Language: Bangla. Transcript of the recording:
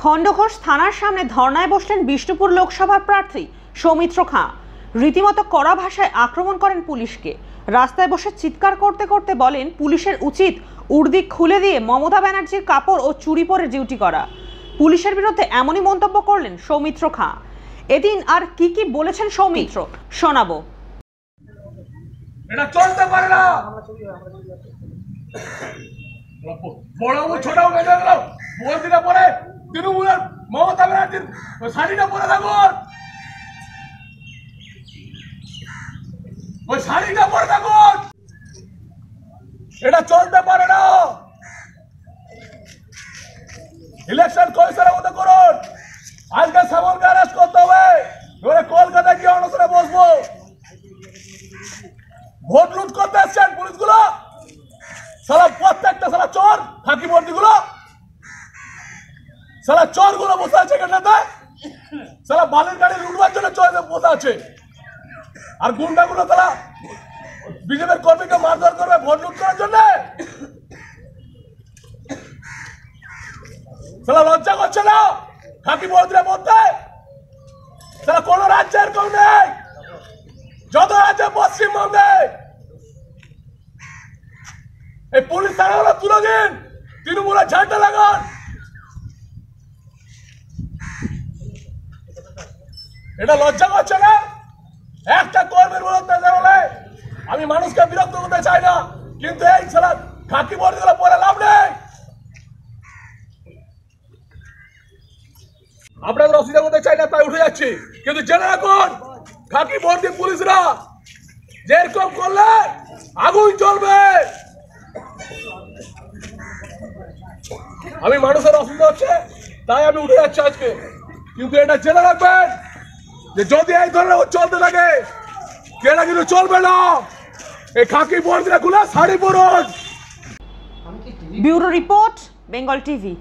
খণ্ডঘোষ থানার সামনে ধর্নায় বসলেন বিষ্ণুপুর লোকসভার প্রার্থী সৌমিত্র খাঁ। রীতিমতো কড়া ভাষায় আক্রমণ করেন পুলিশকে। রাস্তায় বসে চিৎকার করতে করতে বলেন, পুলিশের উচিত উর্দি খুলে দিয়ে মমতা ব্যানার্জির কাপড় ও চুরি পরে ডিউটি করা। পুলিশের বিরুদ্ধে এমনই মন্তব্য করলেন সৌমিত্র খাঁ। এদিন আর কি কি বলেছেন সৌমিত্র? শোনাবো। এটা চলতে পারে না। বড় ছোট পরে তৃণমূলের মমতা ব্যানার্জির শাড়িটা পরে থাকুন। ওই শাড়িটা পরে থাকুন। এটা চলতে পারে না। ইলেকশন কমিশনের মতো করুন। আজকে শ্যামলকে অ্যারেস্ট করতে হবে। এবারে কলকাতায় গিয়ে অনশনে বসবো। ভোট লুট করতে এসছেন পুলিশগুলো সারা প্রত্যেকটা সারা চোর ফাঁকি বর্দি গুলো সারা চোরগুলো বসে আছে এখানটাতে সারা বালির গাড়ি লুটবার জন্য চোর বসে আছে। আর গুন্ডা গুলো তারা বিজেপির কর্মীকে মারধর করবে ভোট লুট করার জন্য? লজ্জা করছে না? ফাঁকি বর্দিরা বলতে সারা কোন রাজ্যের কেউ নেই। যত আছে পশ্চিমবঙ্গে এই পুলিশ থানাগুলো তুলে দিন। তৃণমূলের ঝাঁটা লাগান। এটা লজ্জা করছে না? একটা কর্মের বিরুদ্ধে দাঁড়ালে আমি মানুষকে বিরক্ত করতে চাই না। কিন্তু এই ছেলে খাকি বর্দিগুলো পরে লাভ নেই। আপনাদের অসুবিধা করতে চাই না, তাই উঠে যাচ্ছি। কিন্তু জেনে রাখুন খাকি বর্দি পুলিশরা যেরকম করলে আগুন চলবে আমি মানুষের অসুবিধা হচ্ছে, তাই আমি উঠে যাচ্ছি আজকে। কিন্তু এটা জেনে রাখবেন যে যদি এই ধরনের চলতে থাকে, কেনা কিন্তু চলবে না। এই খাকি বর্দিরা খুলে শাড়ি পরো ব্যুরো রিপোর্ট, বেঙ্গল টিভি।